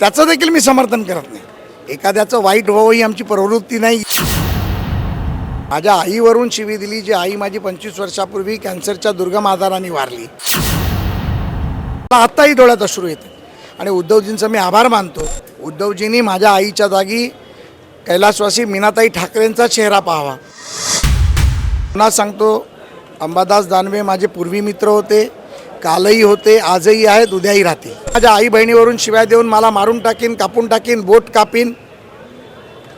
त्याचं देखील मी समर्थन करत नाही. एखाद्याचं वाईट व्हावं ही आमची प्रवृत्ती नाही. माझ्या आईवरून शिवी दिली जी आई माझी पंचवीस वर्षापूर्वी कॅन्सरच्या दुर्गम आजाराने वारली. मला आत्ताही डोळ्यात अश्रू येते. आणि उद्धवजींचं मी आभार मानतो. उद्धवजींनी माझ्या आईच्या जागी कैलासवासी मीनाताई ठाकरेंचा चेहरा पाहावा. पुन्हा सांगतो अंबादास दानवे माझे पूर्वी मित्र होते. कालही होते आजही आहेत उद्याही राहतील. माझ्या आई बहिणीवरून शिव्या देऊन मला मारून टाकीन कापून टाकीन बोट कापीन.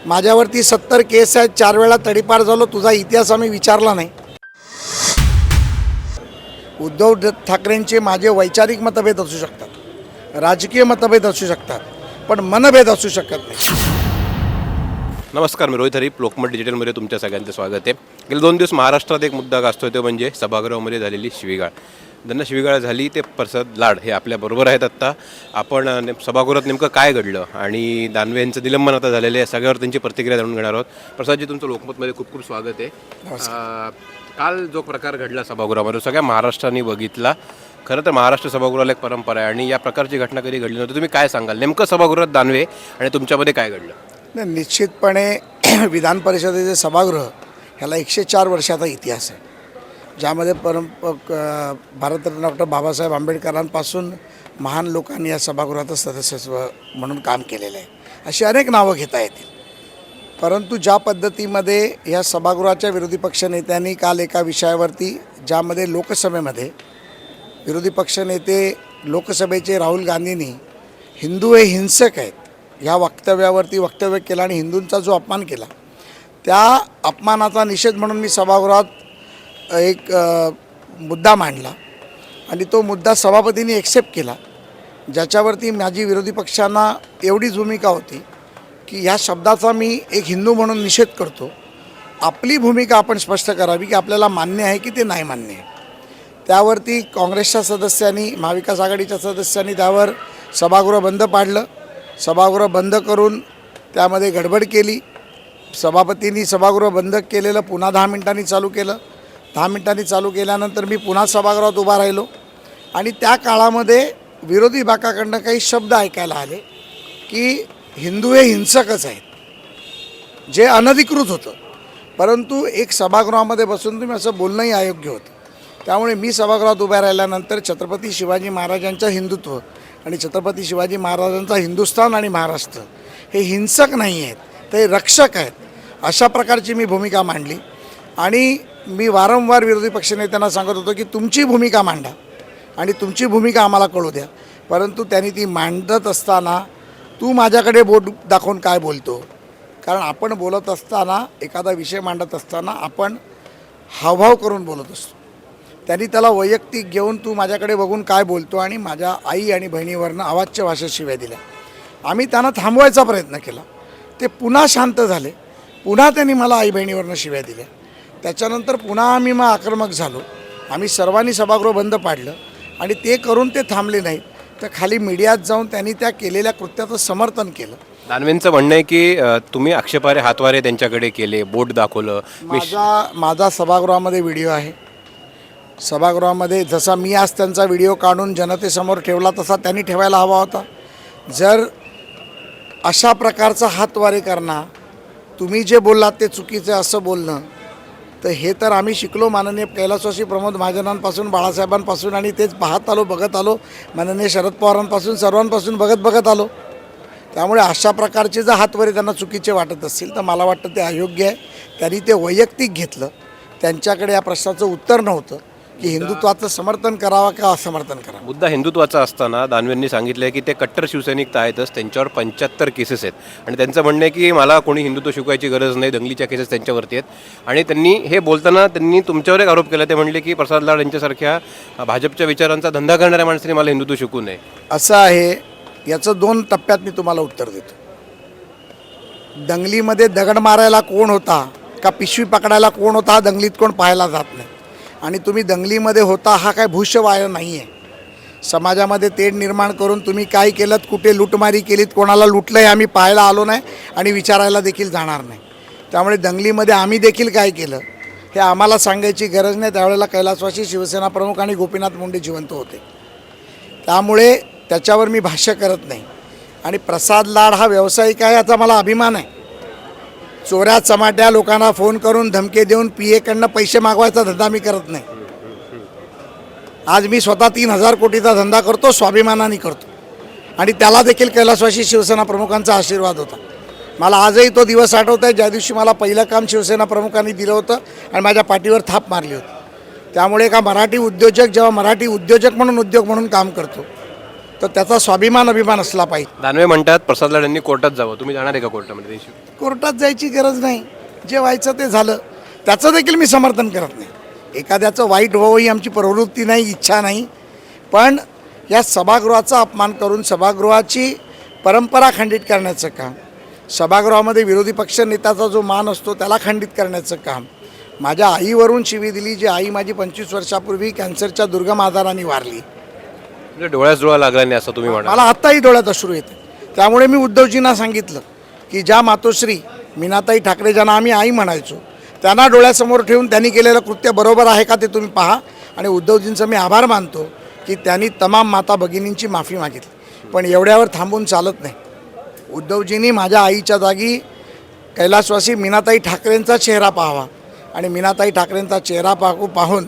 माझ्यावरती सत्तर केस आहेत चार वेळा तडीपार झालो तुझा इतिहास आम्ही विचारला नाही. उद्धव ठाकरेंचे माझे वैचारिक मतभेद असू शकतात राजकीय मतभेद असू शकतात पण मनभेद असू शकत नाही. नमस्कार मी रोहित हरीप लोकमत डिजिटलमध्ये तुमच्या सगळ्यांचं स्वागत आहे. गेले दोन दिवस महाराष्ट्रात एक मुद्दा गाजतोय तो म्हणजे सभागृहामध्ये झालेली शिवीगाळ. ज्यांना शिवीगाळ झाली ते प्रसाद लाड हे आपल्याबरोबर आहेत आत्ता. आपण नेम- सभागृहात नेमकं काय घडलं आणि दानवे यांचं निलंबन आता झालेलं आहे सगळ्यावर त्यांची प्रतिक्रिया जाणून घेणार आहोत. प्रसादजी तुमचं लोकमतमध्ये खूप खूप स्वागत आहे. काल जो प्रकार घडला सभागृहामध्ये सगळ्या महाराष्ट्राने बघितला. खरं तर महाराष्ट्र सभागृहाला एक परंपरा आहे आणि या प्रकारची घटना कधी घडली नव्हती तुम्ही काय सांगाल? नेमकं सभागृहात दानवे आणि तुमच्यामध्ये काय घडलं? नाही, निश्चितपणे विधान परिषदेचे सभागृह ह्याला एकशे चार वर्षाचा इतिहास आहे. ज्यामध्ये परम भारतरत्न डॉक्टर बाबासाहेब आंबेडकरांपासून महान लोकांनी या सभागृहाचं सदस्यत्व म्हणून काम केलेलं आहे. अशी अनेक नावं घेता येतील. परंतु ज्या पद्धतीमध्ये या सभागृहाच्या विरोधी पक्षनेत्यांनी काल एका विषयावरती ज्यामध्ये लोकसभेमध्ये विरोधी पक्षनेते लोकसभेचे राहुल गांधींनी हिंदू हे हिंसक आहेत ह्या वक्तव्यावरती वक्तव्य केलं आणि हिंदूंचा जो अपमान केला त्या अपमानाचा निषेध म्हणून मी सभागृहात एक मुद्दा मांडला आणि तो मुद्दा सभापतींनी एक्सेप्ट केला. ज्याच्यावरती माझी विरोधी पक्षांना एवढीच भूमिका होती की ह्या शब्दाचा मी एक हिंदू म्हणून निषेध करतो. आपली भूमिका आपण स्पष्ट करावी की आपल्याला मान्य आहे की ते नाही मान्य आहे. त्यावरती काँग्रेसच्या सदस्यांनी महाविकास आघाडीच्या सदस्यांनी त्यावर सभागृह बंद पाडलं. सभागृह बंद करून त्यामध्ये गडबड केली. सभापतींनी सभागृह बंद केलेलं पुन्हा दहा मिनिटांनी चालू केलं. दहा मिनिटांनी चालू केल्यानंतर मी पुन्हा सभागृहात उभा राहिलो. आणि त्या काळामध्ये विरोधी बाकाकडनं काही शब्द ऐकायला आले की हिंदू हे हिंसकच आहेत. जे अनधिकृत होतं. परंतु एक सभागृहामध्ये बसून तुम्ही असं बोलणंही अयोग्य होतं. त्यामुळे मी सभागृहात उभ्या राहिल्यानंतर छत्रपती शिवाजी महाराजांचं हिंदुत्व आणि छत्रपती शिवाजी महाराजांचा हिंदुस्थान आणि महाराष्ट्र हे हिंसक नाही आहेत ते रक्षक आहेत अशा प्रकारची मी भूमिका मांडली. आणि मी वारंवार विरोधी पक्षनेत्यांना सांगत होतो की तुमची भूमिका मांडा आणि तुमची भूमिका आम्हाला कळू द्या. परंतु त्यांनी ती मांडत असताना तू माझ्याकडे बोट दाखवून काय बोलतो? कारण आपण बोलत असताना एखादा विषय मांडत असताना आपण हावभाव करून बोलत असतो. त्यांनी त्याला वैयक्तिक घेऊन तू माझ्याकडे बघून काय बोलतो आणि माझ्या आई आणि बहिणीवरनं आवाजच्या भाषेत शिव्या दिल्या. आम्ही त्यांना थांबवायचा प्रयत्न केला. ते पुन्हा शांत झाले. पुन्हा त्यांनी मला आई बहिणीवरनं शिव्या दिल्या. त्याच्यानंतर पुन्हा आम्ही मग आक्रमक झालो. आम्ही सर्वांनी सभागृह बंद पाडलं आणि ते करून ते थांबले नाहीत. तर खाली मीडियात जाऊन त्यांनी त्या केलेल्या कृत्याचं समर्थन केलं. दानवेंचं म्हणणं आहे की तुम्ही आक्षेपारे हातवारे त्यांच्याकडे केले बोट दाखवलं माझा माझा सभागृहामध्ये व्हिडिओ आहे. सभागृहामध्ये जसा मी आज त्यांचा व्हिडिओ काढून जनतेसमोर ठेवला तसा त्यांनी ठेवायला हवा होता. जर अशा प्रकारचा हातवारे करणं तुम्ही जे बोललात ते चुकीचं असं बोलणं तर हे तर आम्ही शिकलो माननीय कैलासवासी प्रमोद महाजनांपासून बाळासाहेबांपासून आणि तेच पाहत आलो बघत आलो. माननीय शरद पवारांपासून सर्वांपासून बघत बघत आलो. त्यामुळे अशा प्रकारचे जर हातवरे त्यांना चुकीचे वाटत असतील तर मला वाटतं ते अयोग्य आहे. त्यांनी ते वैयक्तिक घेतलं. त्यांच्याकडे या प्रश्नाचं उत्तर नव्हतं. की हिंदुत्वाचं समर्थन करावं का असमर्थन करावं? मुद्दा हिंदुत्वाचा असताना दानवेंनी सांगितलं की ते कट्टर शिवसैनिक तर आहेतच त्यांच्यावर पंच्याहत्तर केसेस आहेत. आणि त्यांचं म्हणणं आहे की मला कोणी हिंदुत्व शिकवायची गरज नाही दंगलीच्या केसेस त्यांच्यावरती आहेत. आणि त्यांनी हे बोलताना त्यांनी तुमच्यावर एक आरोप केला ते म्हणले की प्रसाद लाड यांच्यासारख्या भाजपच्या विचारांचा धंदा करणाऱ्या माणसाने मला हिंदुत्व शिकू नये. असं आहे याचं दोन टप्प्यात मी तुम्हाला उत्तर देतो. दंगलीमध्ये दगड मारायला कोण होता का पिशवी पकडायला कोण होता दंगलीत कोण पाहायला जात नाही. आणि तुम्ही दंगलीमध्ये होता हा काय भूष्यवाय नाही आहे समाजामध्ये तेढ निर्माण करून तुम्ही काय केलं कुठे लुटमारी केलीत कोणाला लुटलं आहे आम्ही पाहायला आलो नाही आणि विचारायला देखील जाणार नाही. त्यामुळे दंगलीमध्ये आम्ही देखील काय केलं हे आम्हाला सांगायची गरज नाही. त्यावेळेला कैलासवासी शिवसेना प्रमुख आणि गोपीनाथ मुंडे जिवंत होते. त्यामुळे त्याच्यावर मी भाष्य करत नाही. आणि प्रसाद लाड हा व्यावसायिक आहे याचा मला अभिमान आहे. चोऱ्या चमाट्या लोकांना फोन करून धमके देऊन पी एकडनं पैसे मागवायचा धंदा मी करत नाही. आज मी स्वतः तीन हजार कोटीचा धंदा करतो स्वाभिमानाने करतो. आणि त्याला देखील कैलासवासी शिवसेना प्रमुखांचा आशीर्वाद होता. मला आजही तो दिवस आठवत आहे ज्या दिवशी मला पहिलं काम शिवसेना प्रमुखांनी दिलं होतं आणि माझ्या पाठीवर थाप मारली होती. त्यामुळे का मराठी उद्योजक जेव्हा मराठी उद्योजक म्हणून उद्योग म्हणून काम करतो तर त्याचा स्वाभिमान अभिमान असला पाहिजे. दानवे म्हणतात प्रसाद लाड यांनी कोर्टात जावं. तुम्ही जाणार आहे का कोर्टामध्ये? कोर्टात जायची गरज नाही. जे व्हायचं ते झालं. त्याचं देखील मी समर्थन करत नाही. एखाद्याचं वाईट व्हावं ही आमची प्रवृत्ती नाही इच्छा नाही. पण या सभागृहाचा अपमान करून सभागृहाची परंपरा खंडित करण्याचं काम सभागृहामध्ये विरोधी पक्ष नेत्याचा जो मान असतो त्याला खंडित करण्याचं काम माझ्या आईवरून शिवी दिली जी आई माझी पंचवीस वर्षापूर्वी कॅन्सरच्या दुर्गम आजाराने वारली म्हणजे डोळ्यास डोळा लागला नाही असं तुम्ही म्हणा मला आत्ताही डोळ्यात अश्रू येते. त्यामुळे मी उद्धवजींना सांगितलं की ज्या मातोश्री मीनाताई ठाकरे ज्यांना आम्ही आई म्हणायचो त्यांना डोळ्यासमोर ठेवून त्यांनी केलेलं कृत्य बरोबर आहे का ते तुम्ही पहा. आणि उद्धवजींचं मी आभार मानतो की त्यांनी तमाम माता भगिनींची माफी मागितली. पण एवढ्यावर थांबून चालत नाही. उद्धवजींनी माझ्या आईच्या जागी कैलासवासी मीनाताई ठाकरेंचा चेहरा पाहावा. आणि मीनाताई ठाकरेंचा चेहरा पाहू पाहून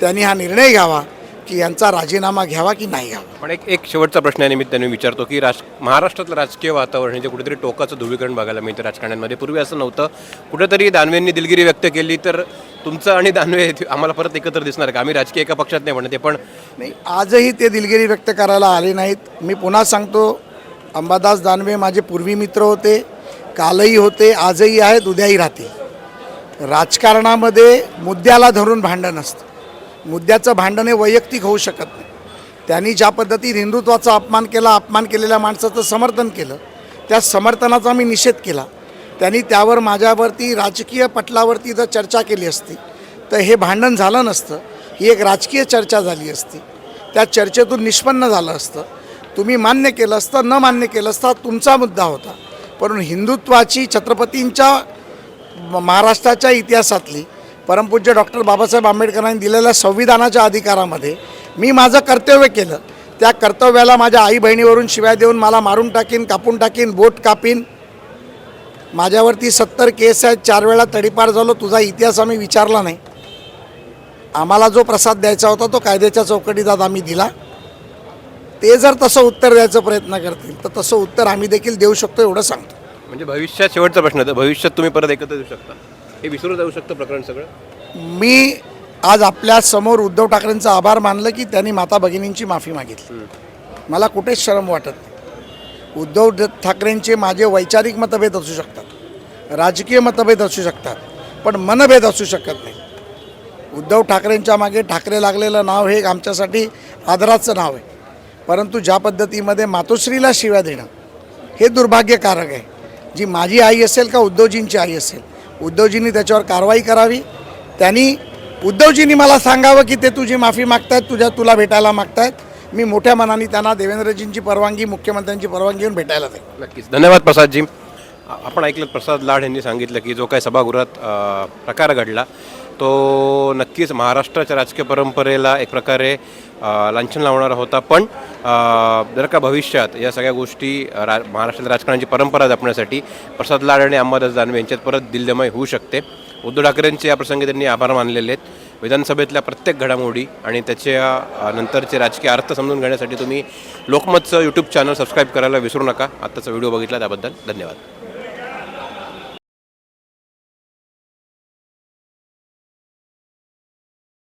त्यांनी हा निर्णय घ्यावा. की यांचा राजीनामा घ्यावा की नाही घ्यावा? पण एक एक शेवटचा प्रश्न या निमित्ताने विचारतो की राज महाराष्ट्रातलं राजकीय वातावरण हे जे कुठेतरी टोकाचं ध्रुवीकरण बघायला मिळतं राजकारण्यांमध्ये. पूर्वी असं नव्हतं. कुठेतरी दानवेंनी दिलगिरी व्यक्त केली तर तुमचं आणि दानवे आम्हाला परत एकत्र दिसणार का? आम्ही राजकीय एका पक्षात नाही म्हणत पण नाही आजही ते दिलगिरी व्यक्त करायला आले नाहीत. मी पुन्हा सांगतो अंबादास दानवे माझे पूर्वी मित्र होते कालही होते आजही आहेत उद्याही राहतील. राजकारणामध्ये मुद्द्याला धरून भांडण असतं. मुद्द्याचं भांडण हे वैयक्तिक होऊ शकत नाही. त्यांनी ज्या पद्धतीत हिंदुत्वाचा अपमान केला अपमान केलेल्या माणसाचं समर्थन केलं त्या समर्थनाचा मी निषेध केला. त्यांनी त्यावर माझ्यावरती राजकीय पटलावरती जर चर्चा केली असती तर हे भांडण झालं नसतं. ही एक राजकीय चर्चा झाली असती. त्या चर्चेतून निष्पन्न झालं असतं. तुम्ही मान्य केलं असतं न मान्य केलं असतं तुमचा मुद्दा होता. पण हिंदुत्वाची छत्रपतींच्या महाराष्ट्राच्या इतिहासातली परमपूज्य डॉक्टर बाबासाहेब आंबेडकरांनी दिलेल्या संविधानाच्या अधिकारामध्ये मी माझं कर्तव्य केलं. त्या कर्तव्याला माझ्या आई बहिणीवरून शिव्या देऊन मला मारून टाकीन कापून टाकीन बोट कापीन. माझ्यावरती सत्तर केस आहेत चार वेळा तडीपार झालो तुझा इतिहास आम्ही विचारला नाही. आम्हाला जो प्रसाद द्यायचा होता तो कायद्याच्या चौकटीत आज आम्ही दिला. ते जर तसं उत्तर द्यायचा प्रयत्न करतील तर तसं उत्तर आम्ही देखील देऊ शकतो एवढं सांगतो. म्हणजे भविष्यात शेवटचा प्रश्न तर भविष्यात तुम्ही परत एकत्र देऊ शकता. हे विसरून जाऊ शकतं प्रकरण सगळं? मी आज आपल्यासमोर उद्धव ठाकरेंचा आभार मानलं की त्यांनी माता भगिनींची माफी मागितली. मला कुठेच शरम वाटत नाही. उद्धव ठाकरेंचे माझे वैचारिक मतभेद असू शकतात राजकीय मतभेद असू शकतात पण मनभेद असू शकत नाही. उद्धव ठाकरेंच्या मागे ठाकरे लागलेलं नाव हे आमच्यासाठी आदराचं नाव आहे. परंतु ज्या पद्धतीमध्ये मातोश्रीला शिव्या देणं हे दुर्भाग्यकारक आहे. जी माझी आई असेल का उद्धवजींची आई असेल उद्धवजींनी त्याच्यावर कारवाई करावी. त्यांनी उद्धवजींनी मला सांगावं की ते तुझी माफी मागतायत तुझ्या तुला भेटायला मागतायत. मी मोठ्या मनाने त्यांना देवेंद्रजींची परवानगी मुख्यमंत्र्यांची परवानगी घेऊन भेटायला जाईल नक्कीच. धन्यवाद प्रसादजी. आपण ऐकलं प्रसाद लाड यांनी सांगितलं की जो काही सभागृहात प्रकार घडला तो नक्कीच महाराष्ट्राच्या राजकीय परंपरेला एक प्रकारे लांछन लावणारा होता. पण जर का भविष्यात या सगळ्या गोष्टी रा महाराष्ट्रातील राजकारणाची परंपरा जपण्यासाठी प्रसाद लाड आणि अंबादास दानवे यांच्यात परत दिल्लीमय होऊ शकते. उद्धव ठाकरेंचे या प्रसंगी त्यांनी आभार मानलेले आहेत. विधानसभेतल्या प्रत्येक घडामोडी आणि त्याच्या नंतरचे राजकीय अर्थ समजून घेण्यासाठी तुम्ही लोकमतचं यूट्यूब चॅनल सबस्क्राईब करायला विसरू नका. आत्ताचा व्हिडिओ बघितला त्याबद्दल धन्यवाद.